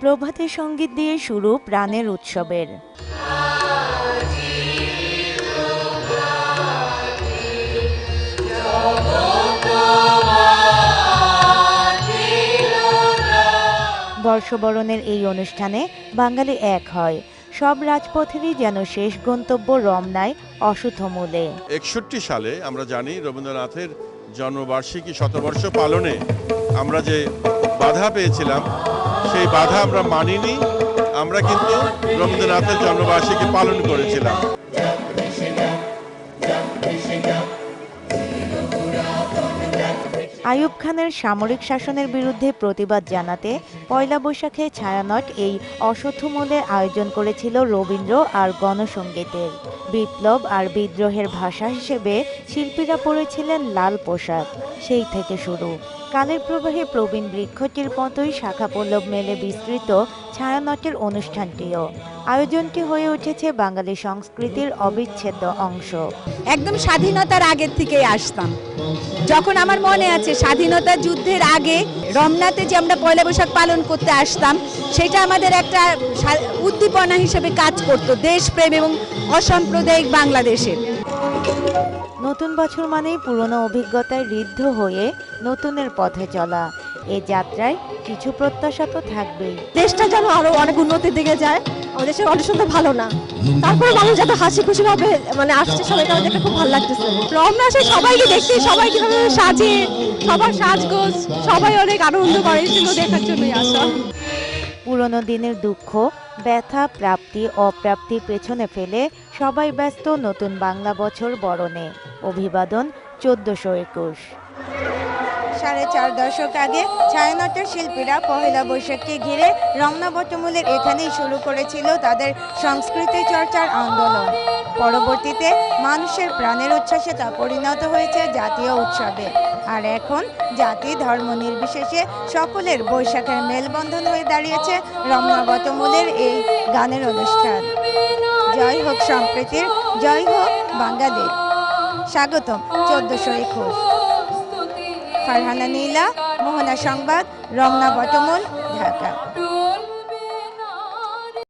প্রভাতী সংগীত দিয়ে শুরু প্রাণের উৎসবের। বর্ষবরণের এই অনুষ্ঠানে বাঙালি এক হয়। সব রাজপথেরই যেন শেষ গন্তব্য রমনায় অশুথমূলে একষট্টি সালে আমরা জানি রবীন্দ্রনাথের জন্মবার্ষিকী শতবর্ষ পালনে আমরা যে বাধা পেয়েছিলাম সেই বাধা আমরা মানিনি। আমরা কিন্তু রবীন্দ্রনাথের জন্মবার্ষিকী পালন করেছিলাম। আইয়ুব খানের সামরিক শাসনের বিরুদ্ধে প্রতিবাদ জানাতে পয়লা বৈশাখে ছায়ানট এই অশ্বত্থমূলে আয়োজন করেছিল রবীন্দ্র আর গণসঙ্গীতের বিপ্লব আর বিদ্রোহের ভাষা হিসেবে শিল্পীরা পড়েছিলেন লাল পোশাক। সেই থেকে শুরু। কালের প্রবাহে প্রবীণ বৃক্ষটির মতোই শাখা পল্লব মেলে বিস্তৃত ছায়ানটের অনুষ্ঠানটিও। আয়োজনটি হয়ে উঠেছে বাঙালি সংস্কৃতির অবিচ্ছেদ্য অংশ। একদম স্বাধীনতার আগের থেকেই আসতাম। যখন আমার মনে আছে স্বাধীনতা যুদ্ধের আগে রমনাতে যে আমরা পয়লা বৈশাখ পালন করতে আসতাম সেটা আমাদের একটা সা- উদ্দীপনা হিসেবে কাজ করত দেশপ্রেম এবং অসাম্প্রদায়িক বাংলাদেশের। নতুন বছর মানেই পুরনো অভিজ্ঞতায় ঋদ্ধ হয়ে নতুনের পথে চলা। এ যাত্রায় কিছু প্রত্যাশা তো থাকবেই। দেশটা যেন আরও অনেক উন্নতির দিকে যায় আমাদের দেশের কন্ডিশন তো ভালো না। তারপরে মানুষ হাসি খুশি ভাবে মানে আসছে খুব ভালো লাগতেছে। আসে সবাইকে সবাই কীভাবে সাজে, সবার সাজগোজ, সবাই অনেক আনন্দ করে এগুলো দেখার জন্যই আসা। পুরনো দিনের দুঃখ, ব্যথা, প্রাপ্তি অপ্রাপ্তি পেছনে ফেলে সবাই ব্যস্ত নতুন বাংলা বছর বরণে। অভিবাদন, চোদ্দশো একুশ। সাড়ে চার দশক আগে ছায়ানটের শিল্পীরা পহেলা বৈশাখকে ঘিরে রমনা বটমূলের এখানেই শুরু করেছিল তাদের সংস্কৃতি চর্চার আন্দোলন। পরবর্তীতে মানুষের প্রাণের উচ্ছ্বাসে তা পরিণত হয়েছে জাতীয় উৎসবে। আর এখন জাতি ধর্ম নির্বিশেষে সকলের বৈশাখের মেলবন্ধন হয়ে দাঁড়িয়েছে রমনা বটমূলের এই গানের অনুষ্ঠান। জয় হোক সম্প্রীতির, জয় হোক বাঙালির। স্বাগতম, চোদ্দশো একুশ। ফারহানা নীলা মোহনা সংবাদ রমনা বটমল ঢাকা।